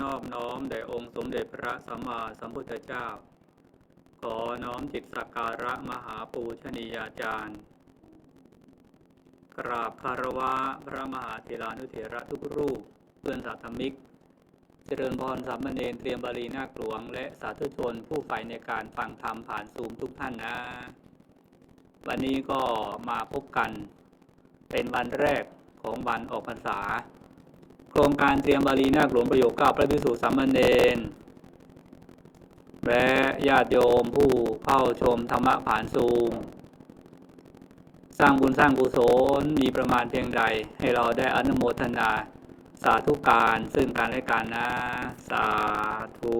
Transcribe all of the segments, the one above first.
นอบน้อมแด่องค์สมเด็จพระสัมมาสัมพุทธเจ้า ขอน้อมจิตสักการะมหาปูชนียาจารย์ กราบคารวะพระมหาเถรานุเถระทุกรูปเพื่อนสาธมิก เจริญพรสามเณรเตรียมบาลีนาคหลวง และสาธุชนผู้ใฝ่ในการฟังธรรมผ่านซูมทุกท่านนะ วันนี้ก็มาพบกัน เป็นวันแรกของวันออกพรรษา โครงการเตรียมบาลีนาคหลวงประโยคเก้าพระภิกษุสามเณรและญาติโยมผู้เข้าชมธรรมะผ่านซูม สร้างบุญสร้างกุศลมีประมาณเพียงใด ให้เราได้อนุโมทนา สาธุการซึ่งการและการนะ สาธุ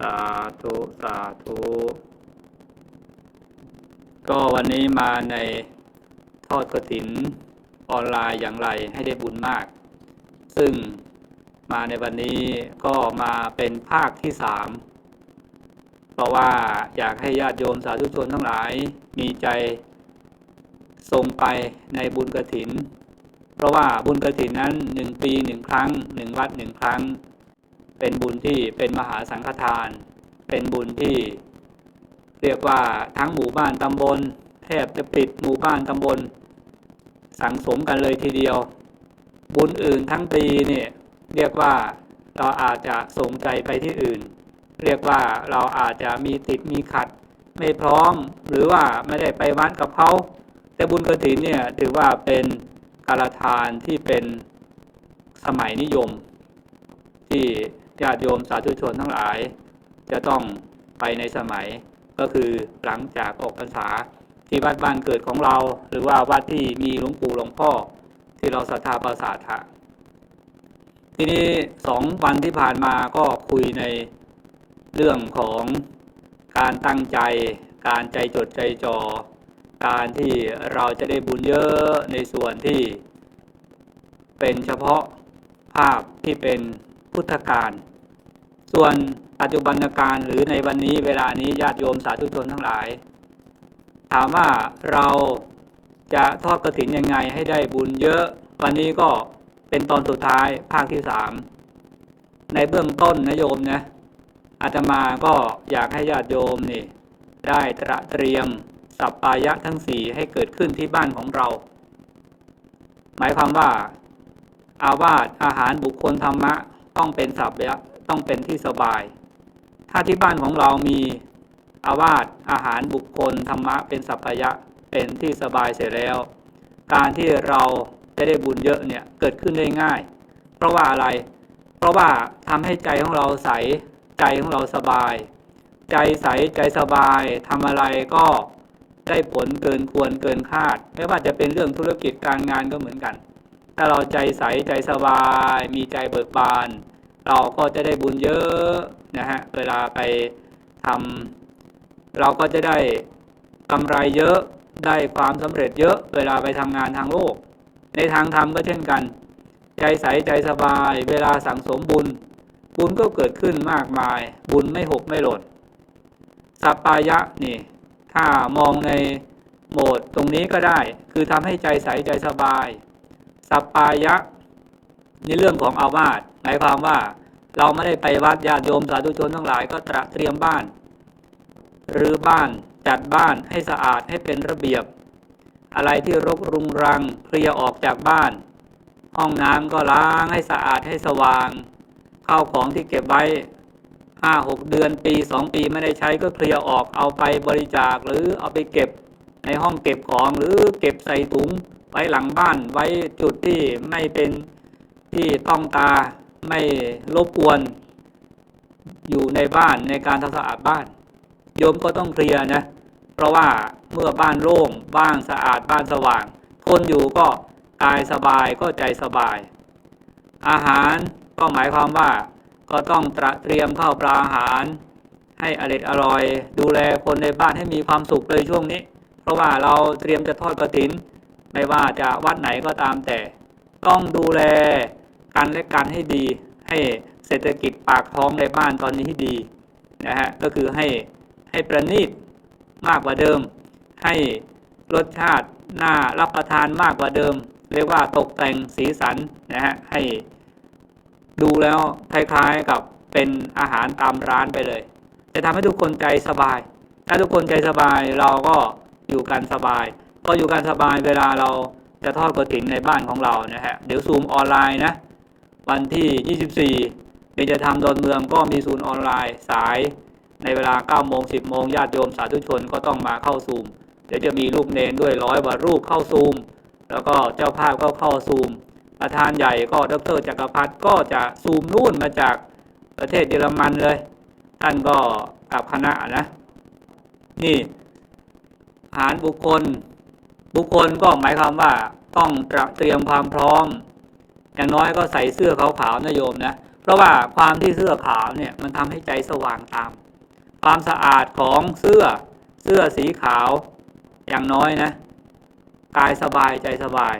สาธุ สาธุ ก็วันนี้มาในทอดกระถินออนไลน์อย่างไรให้ได้บุญมาก ซึ่งมาในวันนี้ก็มาเป็นภาคที่สามเพราะว่าอยากให้ญาติโยมสาธุชนทั้งหลายมีใจส่งไปในบุญกระถิน เพราะว่าบุญกระถินนั้นหนึ่งปีหนึ่งครั้งหนึ่งวัดหนึ่งครั้ง เป็นบุญที่เป็นมหาสังฆทาน เป็นบุญที่ เรียกว่าทั้งหมู่บ้านตำบล แทบจะปิดหมู่บ้านตำบล สังสมกันเลยทีเดียว บุญอื่นทั้งปีเนี่ยเรียกว่าเราอาจจะส่งใจไปที่อื่น เรียกว่าเราอาจจะมีติดมีขัด ไม่พร้อมหรือว่าไม่ได้ไปวัดกับเขาแต่บุญกระถินเนี่ยถือว่าเป็นการทานที่เป็นสมัยนิยม ที่ญาติโยมสาธุชนทั้งหลาย จะต้องไปในสมัยก็คือหลังจากออกพรรษาที่วัดบ้านเกิดของเรา หรือว่าวัดที่มีหลวงปู่หลวงพ่อ ที่เราศรัทธาประสาทะทีนี้สองวันที่ผ่านมาก็คุยในเรื่องของการตั้งใจ การใจจดใจจอ่อการที่เราจะได้บุญเยอะในส่วนที่ เป็นเฉพาะภาพที่เป็นพุทธการ ส่วนปัจจุบันการหรือในวันนี้เวลานี้ญาติโยมสาธุชนทั้งหลาย ถามว่าเรา จะทอดกระถินยังไงให้ได้บุญเยอะ วันนี้ก็เป็นตอนสุดท้ายภาคที่สามในเบื้องต้นนะโยมนะอาตมาก็อยากให้ญาติโยมนี่ ได้ตระเตรียมสัปปายะทั้งสี่ให้เกิดขึ้นที่บ้านของเรา หมายความว่า อาวาสอาหารบุคคลธรรมะต้องเป็นสัปปายะต้องเป็นที่สบาย ถ้าที่บ้านของเรามีอาวาสอาหารบุคคลธรรมะเป็นสัพพยะ เป็นที่สบายเสร็จแล้ว การที่เราจะได้บุญเยอะเนี่ยเกิดขึ้นได้ง่าย เพราะว่าอะไร เพราะว่าทำให้ใจของเราใสใจของเราสบาย ใจใสใจสบายทำอะไรก็ได้ผลเกินควรเกินคาด ไม่ว่าจะเป็นเรื่องธุรกิจการงานก็เหมือนกัน ถ้าเราใจใสใจสบาย มีใจเบิกบาน เราก็จะได้บุญเยอะนะฮะเวลาไปทำเราก็จะได้กำไรเยอะ ได้ความสำเร็จเยอะเวลาไปทำงานทางโลก ในทางธรรมก็เช่นกัน ใจใสใจสบาย เวลาสั่งสมบุญ บุญก็เกิดขึ้นมากมาย บุญไม่หกไม่หล่นสัปปายะนี่ ถ้ามองในโหมดตรงนี้ก็ได้ คือทำให้ใจใสใจสบาย สัปปายะในเรื่องของอาวาสหมายความว่าเราไม่ได้ไปวัดญาติโยมสาธุชนทั้งหลายก็ตระเตรียมบ้าน หรือบ้าน จัดบ้านให้สะอาดให้เป็นระเบียบ อะไรที่รกรุงรังเคลียออกจากบ้าน ห้องน้ำก็ล้างให้สะอาดให้สว่าง ข้าวของที่เก็บไว้ห้าหกเดือนปีสองปีไม่ได้ใช้ก็เคลียออกเอาไปบริจาคหรือเอาไปเก็บในห้องเก็บของหรือเก็บใส่ถุงไว้หลังบ้านไว้จุดที่ไม่เป็นที่ต้องตาไม่รบกวน อยู่ในบ้านในการทำสะอาดบ้าน โยมก็ต้องเคลียร์นะ เพราะว่าเมื่อบ้านโล่งบ้านสะอาดบ้านสว่าง คนอยู่ก็กายสบายก็ใจสบาย อาหารก็หมายความว่าก็ต้องตระเตรียมข้าวปลาอาหาร ให้อร่อยอร่อย ดูแลคนในบ้านให้มีความสุขเลยช่วงนี้ เพราะว่าเราเตรียมจะทอดกระถิน ไม่ว่าจะวัดไหนก็ตามแต่ ต้องดูแลกันและกันให้ดี ให้เศรษฐกิจปากท้องในบ้านตอนนี้ให้ดีนะฮะก็คือให้ให้ประณีต มากกว่าเดิม ให้รสชาติน่ารับประทานมากกว่าเดิม เรียกว่าตกแต่งสีสันนะฮะให้ดูแล้วคล้ายๆกับเป็นอาหารตามร้านไปเลย จะทำให้ทุกคนใจสบาย ถ้าทุกคนใจสบายเราก็อยู่กันสบายพออยู่กันสบายเวลาเราจะทอดกระถิ่นในบ้านของเรานะฮะเดี๋ยวซูมออนไลน์นะวันที่ 24เบญจะทำดอนเมืองก็มีศูนย์ออนไลน์สาย ในเวลา9โมง10โมงญาติโยมสาธุชนก็ต้องมาเข้าซูม เดี๋ยวจะมีรูปเนนด้วยร้อยกว่ารูปเข้าซูม แล้วก็เจ้าภาพก็เข้าซูม ประธานใหญ่ก็ดรจักรพัฒน์ก็จะซูมนู่นมาจากประเทศเยอรมันเลย ท่านก็กับคณะนะ นี่หารบุคคล บุคคลก็หมายความว่าต้องเตรียมความพร้อม อย่างน้อยก็ใส่เสื้อขาวๆนะโยมนะ เพราะว่าความที่เสื้อขาวเนี่ยมันทำให้ใจสว่างตาม ความสะอาดของเสื้อเสื้อสีขาวอย่างน้อยนะกายสบายใจสบาย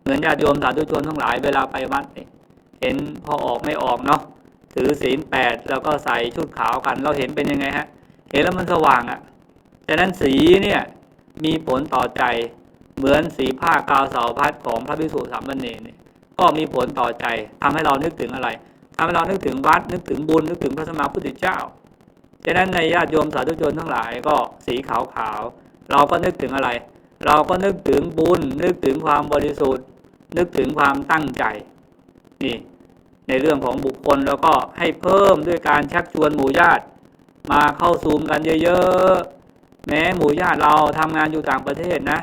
เหมือนญาติโยมสาธุชนทั้งหลายเวลาไปวัดเห็นพอออกไม่ออกเนาะถือศีลแปดแล้วก็ใส่ชุดขาวกัน เราเห็นเป็นยังไงฮะ เห็นแล้วมันสว่างอะ่ะฉะนั้นสีเนี่ยมีผลต่อใจเหมือนสีผ้ากาวเสาพัดของพระภิกษุสามเณรเนี่ยก็มีผลต่อใจทำให้เรานึกถึงอะไรทำให้เรานึกถึงวัดนึกถึงบุญนึกถึงพระสมมาพุทธเจ้า ฉะนั้นในญาติโยมสาธุชนทั้งหลายก็สีขาวขาวเราก็นึกถึงอะไร เราก็นึกถึงบุญ นึกถึงความบริสุทธิ์ นึกถึงความตั้งใจนี่ในเรื่องของบุคคลแล้วก็ให้เพิ่มด้วยการชักชวนหมู่ญาติ มาเข้าซูมกันเยอะๆ แม้หมู่ญาติเราทำงานอยู่ต่างประเทศนะ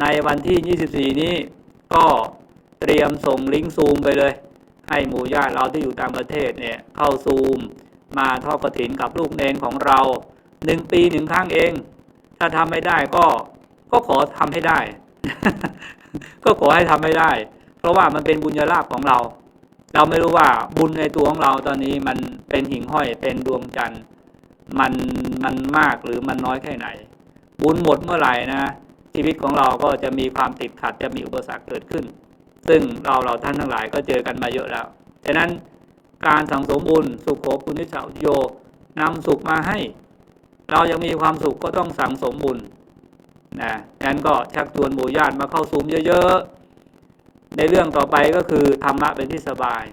ในวันที่ 24 นี้ก็เตรียมส่งลิงก์ซูมไปเลย ให้หมู่ญาติเราที่อยู่ต่างประเทศเนี่ยเข้าซูม มาทอดกระถินกับลูกเนนของเราหนึ่งปีหนึ่งครั้งเอง ถ้าทำไม่ได้ก็ก็ขอทำให้ได้ ก็ขอให้ทำให้ได้ เพราะว่ามันเป็นบุญญาลาภของเรา เราไม่รู้ว่าบุญในตัวของเราตอนนี้มันเป็นหิ่งห้อยเป็นดวงจันทร์มันมันมากหรือมันน้อยแค่ไหน บุญหมดเมื่อไหร่นะชีวิตของเราก็จะมีความติดขัดจะมีอุปสรรคเกิดขึ้น ซึ่งเราเราท่านทั้งหลายก็เจอกันมาเยอะแล้วฉะนั้น การสังสมบุญสุขโขคุณิสาโยนำสุขมาให้ เรายังมีความสุขก็ต้องสั่งสมบุญนะงั้นก็ชักชวนหมู่ญาติมาเข้าซูมเยอะๆ ในเรื่องต่อไปก็คือธรรมะเป็นที่สบาย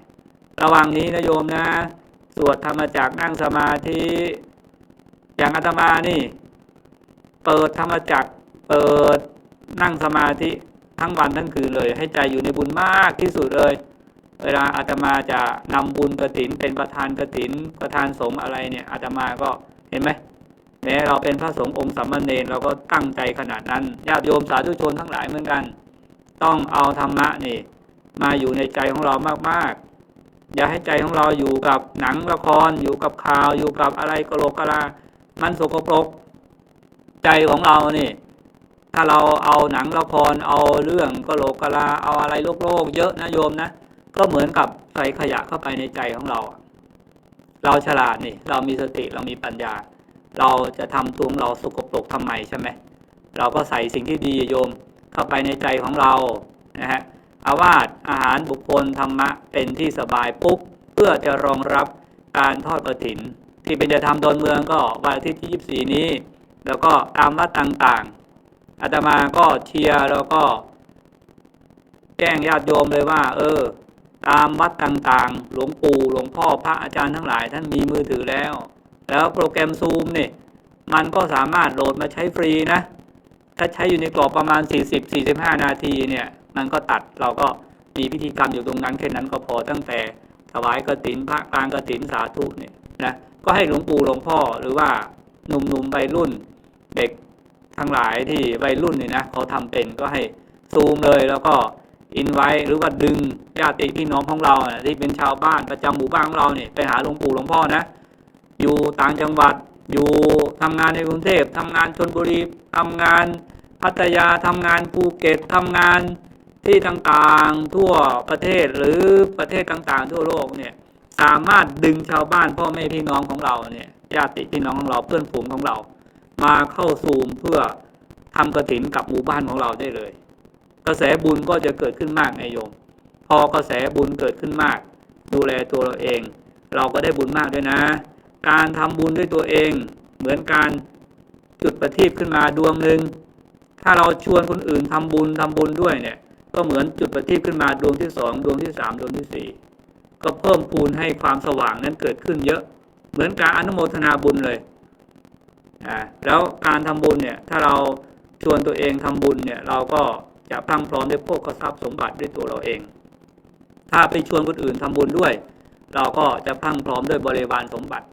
ระหว่างนี้นะโยมนะ สวดธรรมจักนั่งสมาธิอย่างอาตมานี่ เปิดธรรมจักเปิดนั่งสมาธิทั้งวันทั้งคืนเลย ให้ใจอยู่ในบุญมากที่สุดเลย เวลาอาตมาจะนำบุญกระถิน เป็นประธานกระถินประธานสงฆ์อะไรเนี่ยอาตมาก็เห็นไหมแม้เราเป็นพระสงฆ์องค์สัมมาเนรเราก็ตั้งใจขนาดนั้นญาติโยมสาธุชนทั้งหลายเหมือนกัน ต้องเอาธรรมะนี่ มาอยู่ในใจของเรามากๆ อย่าให้ใจของเราอยู่กับหนังละครอยู่กับข่าวอยู่กับอะไรกโลกกะลามันสกปรกใจของเรานี่ถ้าเราเอาหนังละครเอาเรื่องกโลกกะลาเอาอะไรโลกโลกเยอะนะโยมนะ ก็เหมือนกับใส่ขยะเข้าไปในใจของเรา เราฉลาดนี่ เรามีสติเรามีปัญญา เราจะทำตัวของเราสกปรกทำไมใช่ไหมเราก็ใส่สิ่งที่ดีโยมเข้าไปในใจของเรานะฮะอาวาสอาหารบุคคลธรรมะเป็นที่สบายปุ๊บเพื่อจะรองรับการทอดกระถิน ที่เป็นจะทำดอนเมืองก็วันอาทิตย์ที่ 24 นี้ แล้วก็ตามวัดต่างๆอาตมาก็เชียร์แล้วก็ แจ้งญาติโยมเลยว่า เออ ตามวัดต่างๆ หลวงปู่หลวงพ่อพระอาจารย์ทั้งหลายท่านมีมือถือแล้ว แล้วโปรแกรมซูมเนี่ยมันก็สามารถโหลดมาใช้ฟรีนะ ถ้าใช้อยู่ในกรอบประมาณ 40-45 นาทีเนี่ย มันก็ตัดเราก็มีพิธีกรรมอยู่ตรงนั้นแค่นั้นก็พอตั้งแต่ถวายกฐินพระกลางกฐินสาธุเนี่ยนะก็ให้หลวงปู่หลวงพ่อหรือว่าหนุ่มๆวัยรุ่น เด็กทั้งหลายที่วัยรุ่นเนี่ยนะเขาทำเป็นก็ให้ซูมเลยแล้วก็ อินไว้หรือว่าดึงญาติพี่น้องของเราที่เป็นชาวบ้านประจำหมู่บ้านของเราเนี่ยไปหาหลวงปู่หลวงพ่อนะ อยู่ต่างจังหวัดอยู่ทำงานในกรุงเทพทำงานชนบุรีทำงานพัทยาทำงานภูเก็ตทำงานที่ต่างๆทั่วประเทศหรือประเทศต่างๆ ทั่วโลกเนี่ยสามารถดึงชาวบ้านพ่อแม่พี่น้องของเราเนี่ยญาติพี่น้องของเราเพื่อนฝูงของเรา มาเข้าซูมเพื่อทำกระถินกับหมู่บ้านของเราได้เลย กระแสบุญก็จะเกิดขึ้นมากในโยม พอกระแสบุญเกิดขึ้นมาก ดูแลตัวเราเอง เราก็ได้บุญมากด้วยนะ การทำบุญด้วยตัวเอง เหมือนการจุดประทีปขึ้นมาดวงหนึ่งถ้าเราชวนคนอื่นทำบุญทำบุญด้วยเนี่ย ก็เหมือนจุดประทีปขึ้นมาดวงที่สองดวงที่สามดวงที่สี่ก็เพิ่มพูนให้ความสว่างนั้นเกิดขึ้นเยอะ เหมือนการอนุโมทนาบุญเลยอ่าแล้วการทำบุญเนี่ยถ้าเราชวนตัวเองทำบุญเนี่ยเราก็ จะพรั่งพร้อมด้วยพวกทรัพย์สมบัติด้วยตัวเราเอง ถ้าไปชวนคนอื่นทำบุญด้วย เราก็จะพรั่งพร้อมด้วยบริวารสมบัติ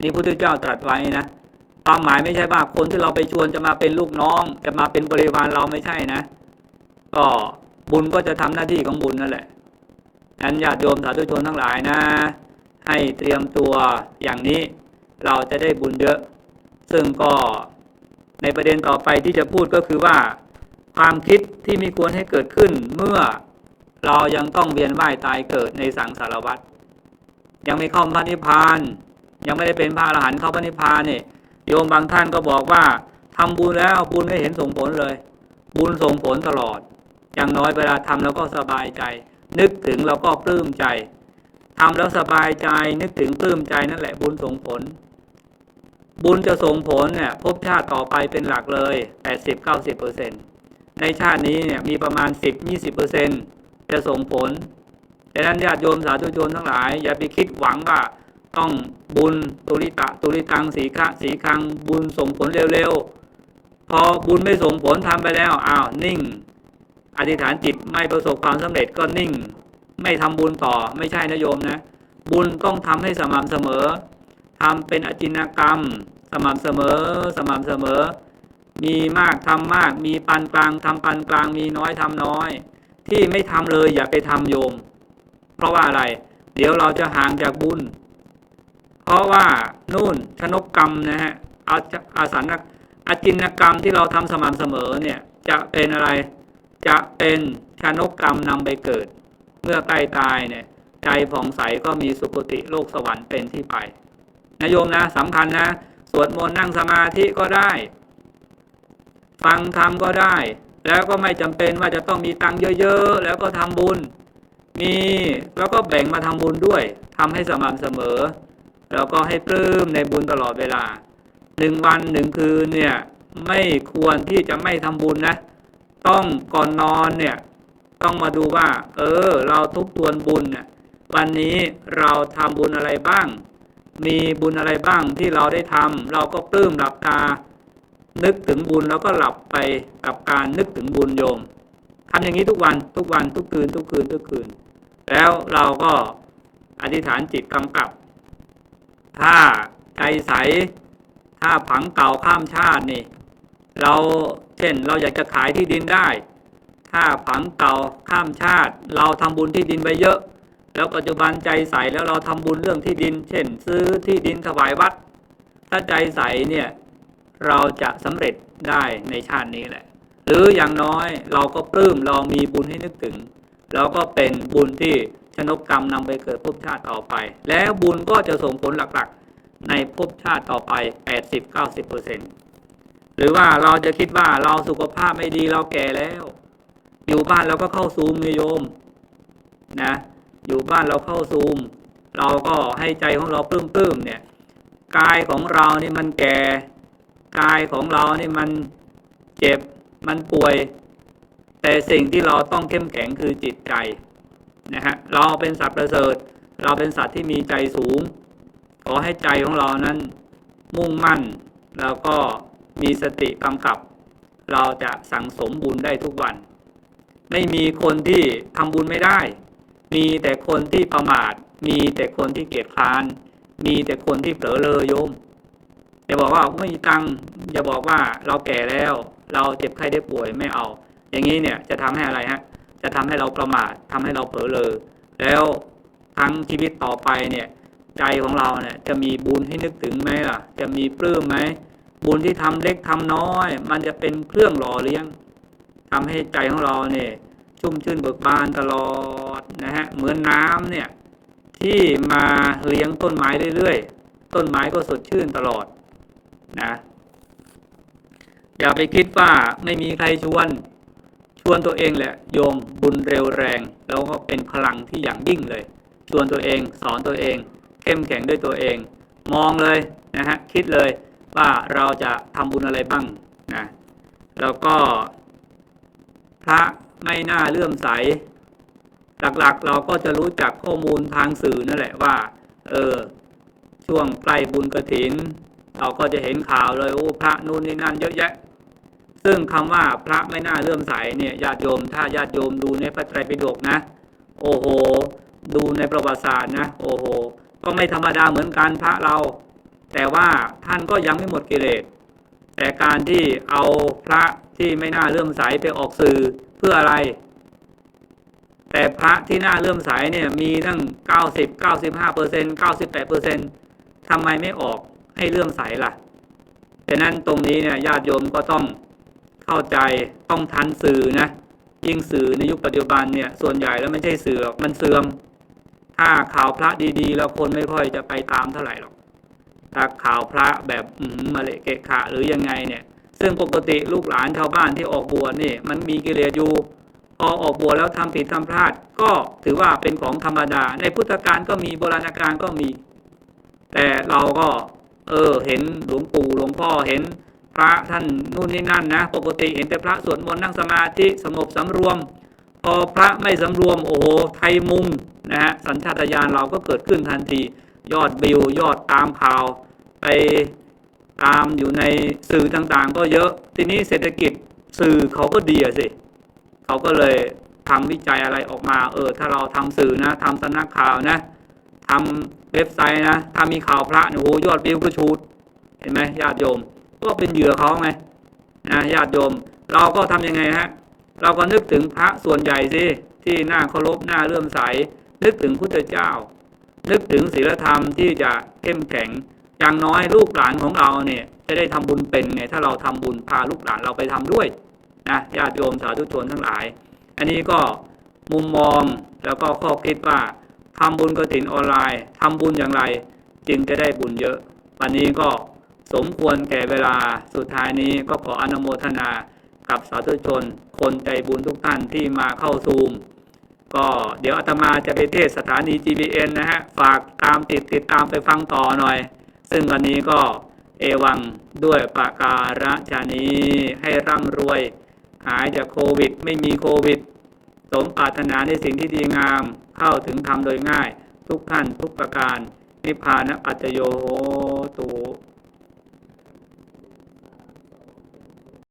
นี่พระพุทธเจ้าตรัสไว้นะความหมายไม่ใช่ว่าคนที่เราไปชวนจะมาเป็นลูกน้อง จะมาเป็นบริวารเราไม่ใช่นะ ก็บุญก็จะทำหน้าที่ของบุญนั่นแหละนั้นญาติโยมสาธุชนทั้งหลายนะ ให้เตรียมตัวอย่างนี้เราจะได้บุญเยอะ ซึ่งก็ในประเด็นต่อไปที่จะพูดก็คือว่า ความคิดที่มีควรให้เกิดขึ้นเมื่อเรายังต้องเวียนว่ายตายเกิดในสังสารวัฏยังไม่เข้าพระนิพพาน ยังไม่ได้เป็นพระอรหันต์เข้าพระนิพพานเนี่ยโยมบางท่านก็บอกว่าทำบุญแล้วบุญไม่เห็นส่งผลเลย บุญส่งผลตลอด อย่างน้อยเวลาทำแล้วก็สบายใจ นึกถึงเราก็ปลื้มใจทำแล้วสบายใจนึกถึงปลื้มใจนั่นแหละบุญส่งผล บุญจะส่งผลเนี่ยภพชาติต่อไปเป็นหลักเลยแปดสิบเก้าสิบเปอร์เซ็นต์ ในชาตินี้เนี่ยมีประมาณสิบยี่สิบเปอร์เซ็นจะส่งผลดังนั้นญาติโยมสาธุชนทั้งหลาย อย่าไปคิดหวังว่าต้องบุญตุริตะตุริตังสีคะสีคังบุญส่งผลเร็วๆ พอบุญไม่ส่งผลทำไปแล้วอ้าวนิ่ง อธิษฐานจิตไม่ประสบความสำเร็จก็นิ่ง ไม่ทำบุญต่อไม่ใช่นะโยมนะ บุญต้องทำให้สม่ำเสมอทำเป็นอจินกรรม สม่ำเสมอสม่ำเสมอ มีมากทำมาก มีปานกลางทำปานกลาง มีน้อยทำน้อย ที่ไม่ทำเลยอย่าไปทำโยม เพราะว่าอะไร เดี๋ยวเราจะห่างจากบุญ เพราะว่านู่นชนกกรรมนะฮะอาอาสันอจินกรรมที่เราทำสม่ำเสมอเนี่ยจะเป็นอะไร จะเป็นชนกกรรมนำไปเกิด เมื่อใกล้ตายเนี่ยใจผ่องใสก็มีสุคติโลกสวรรค์เป็นที่ไปนะโยมนะสำคัญนะ สวดมนต์นั่งสมาธิก็ได้ ฟังธรรมก็ได้ แล้วก็ไม่จำเป็นว่าจะต้องมีตังค์เยอะๆ แล้วก็ทำบุญ มีแล้วก็แบ่งมาทำบุญด้วยทำให้สม่ำเสมอ แล้วก็ให้ปลื้มในบุญตลอดเวลาหนึ่งวันหนึ่งคืนเนี่ยไม่ควรที่จะไม่ทำบุญนะ ต้องก่อนนอนเนี่ยต้องมาดูว่า เออ เราทุบทวนบุญเนี่ยวันนี้เราทำบุญอะไรบ้าง มีบุญอะไรบ้างที่เราได้ทำเราก็ปลื้มหลับตา นึกถึงบุญแล้วก็หลับไปกับการนึกถึงบุญโยมทำอย่างนี้ทุกวันทุกวันทุกคืนทุกคืนทุกคืน แล้วเราก็อธิษฐานจิตกำกับ ถ้าใจใส ถ้าผังเก่าข้ามชาตินี่ เราเช่นเราอยากจะขายที่ดินได้ ถ้าผังเก่าข้ามชาติ เราทำบุญที่ดินไปเยอะ แล้วปัจจุบันใจใสแล้วเราทำบุญเรื่องที่ดิน เช่น ซื้อที่ดินถวายวัด ถ้าใจใสเนี่ย เราจะสำเร็จได้ในชาตินี้แหละ หรืออย่างน้อยเราก็ปลื้มเรามีบุญให้นึกถึง แล้วก็เป็นบุญที่ชนกกรรมนำไปเกิดภพชาติต่อไป แล้วบุญก็จะส่งผลหลักๆ ในภพชาติต่อไป 80-90%หรือว่าเราจะคิดว่าเราสุขภาพไม่ดีเราแก่แล้ว อยู่บ้านเราก็เข้าซูมโยมนะอยู่บ้านเราเข้าซูม เราก็ให้ใจของเราปลื้มๆเนี่ยกายของเรานี่มันแก่ กายของเรานี่มันเจ็บมันป่วย แต่สิ่งที่เราต้องเข้มแข็งคือจิตใจนะฮะเราเป็นสัตว์ประเสริฐ เราเป็นสัตว์ที่มีใจสูง ขอให้ใจของเรานั้นมุ่งมั่น แล้วก็มีสติกำกับ เราจะสั่งสมบุญได้ทุกวัน ไม่มีคนที่ทำบุญไม่ได้ มีแต่คนที่ประมาท มีแต่คนที่เกียจคร้าน มีแต่คนที่เผลอเลยโยม อย่าบอกว่าไม่มีตังค์อย่าบอกว่าเราแก่แล้ว เราเจ็บไข้ได้ป่วยไม่เอา อย่างนี้เนี่ยจะทำให้อะไรฮะจะทำให้เราประมาททำให้เราเผลอเลย แล้วทั้งชีวิตต่อไปเนี่ยใจของเราเนี่ยจะมีบุญให้นึกถึงไหมล่ะ จะมีปลื้มไหมบุญที่ทำเล็กทำน้อย มันจะเป็นเครื่องหล่อเลี้ยงทำให้ใจของเราเนี่ยชุ่มชื่นเบิกบานตลอดนะฮะเหมือนน้ำเนี่ยที่มาเลี้ยงต้นไม้เรื่อยๆ ต้นไม้ก็สดชื่นตลอด นะอย่าไปคิดว่าไม่มีใครชวน ชวนตัวเองแหละโยมบุญเร็วแรง แล้วก็เป็นพลังที่อย่างยิ่งเลย ชวนตัวเองสอนตัวเอง เข้มแข็งด้วยตัวเอง มองเลยนะฮะคิดเลยว่าเราจะทำบุญอะไรบ้างนะแล้วก็ พระไม่น่าเลื่อมใส หลักๆเราก็จะรู้จักข้อมูลทางสื่อนั่นแหละว่า เออช่วงใกล้บุญกระถิน เราก็จะเห็นข่าวเลยโอ้พระนู่นนี่นั่นเยอะแยะ ซึ่งคำว่าพระไม่น่าเลื่อมใสเนี่ยญาติโยม ถ้าญาติโยมดูในพระไตรปิฎกนะ โอ้โห ดูในประวัติศาสตร์นะ โอ้โห ก็ไม่ธรรมดาเหมือนกันพระเรา แต่ว่าท่านก็ยังไม่หมดกิเลส แต่การที่เอาพระที่ไม่น่าเลื่อมใสไปออกสื่อเพื่ออะไร แต่พระที่น่าเลื่อมใสเนี่ยมีตั้ง 90 95เปอร์เซ็นต์98เปอร์เซ็นต์ทำไมไม่ออก ให้เลื่อมใสล่ะฉะนั้นตรงนี้เนี่ยญาติโยมก็ต้องเข้าใจต้องทันสื่อนะยิ่งสื่อในยุคปัจจุบันเนี่ยส่วนใหญ่แล้วไม่ใช่สื่อหรอกมันเสื่อม ถ้าข่าวพระดีๆ แล้วคนไม่ค่อยจะไปตามเท่าไหร่หรอกถ้าข่าวพระแบบอืมมาเละเกะขะหรือยังไงเนี่ย ซึ่งปกติลูกหลานชาวบ้านที่ออกบวชนี่ มันมีกิเลสอยู่พอออกบวชแล้วทำผิดทำพลาด ก็ถือว่าเป็นของธรรมดา ในพุทธกาลก็มีโบราณกาลก็มี แต่เราก็ เออ เห็นหลวงปู่หลวงพ่อเห็นพระท่านนู่นนี่นั่นนะ ปกติเห็นแต่พระสวดมนต์นั่งสมาธิสงบสำรวม พอพระไม่สำรวมโอ้โหไทยมุงนะฮะสัญชาตญาณเราก็เกิดขึ้นทันที ยอดวิวยอดตามข่าว ไปตามอยู่ในสื่อต่างๆ ก็เยอะทีนี้เศรษฐกิจสื่อเขาก็ดีสิเขาก็เลยทำวิจัยอะไรออกมา เออ ถ้าเราทำสื่อนะทำสำนักข่าวนะ ทำเว็บไซต์นะถ้ามีข่าวพระเนี่ยโอ้โหยอดวิวก็ชูดเห็นไหมญาติโยม ก็เป็นเหยื่อเขาไงนะญาติโยม เราก็ทำยังไงฮะเราก็นึกถึงพระส่วนใหญ่สิที่น่าเคารพน่าเลื่อมใส นึกถึงพุทธเจ้า นึกถึงศีลธรรมที่จะเข้มแข็งอย่างน้อยลูกหลานของเราเนี่ยจะได้ทำบุญเป็นไงถ้าเราทำบุญพาลูกหลานเราไปทำด้วยนะญาติโยมสาธุชนทั้งหลาย อันนี้ก็มุมมองแล้วก็ข้อคิดว่า ทำบุญกฐินออนไลน์ทำบุญอย่างไร จึงจะได้บุญเยอะ วันนี้ก็สมควรแก่เวลาสุดท้ายนี้ก็ขออนุโมทนากับสาธุชน คนใจบุญทุกท่านที่มาเข้าซูม ก็เดี๋ยวอาตมาจะไปเทศสถานี GBN นะฮะ ฝากตามติดติดตามไปฟังต่อหน่อย ซึ่งวันนี้ก็เอวังด้วยปาการะชานี้ให้ร่ำรวย หายจากโควิด ไม่มีโควิด สมปรารถนาในสิ่งที่ดีงาม เข้าถึงธรรมโดยง่าย ทุกท่านทุกประการนิพพานปัจโยโหตุ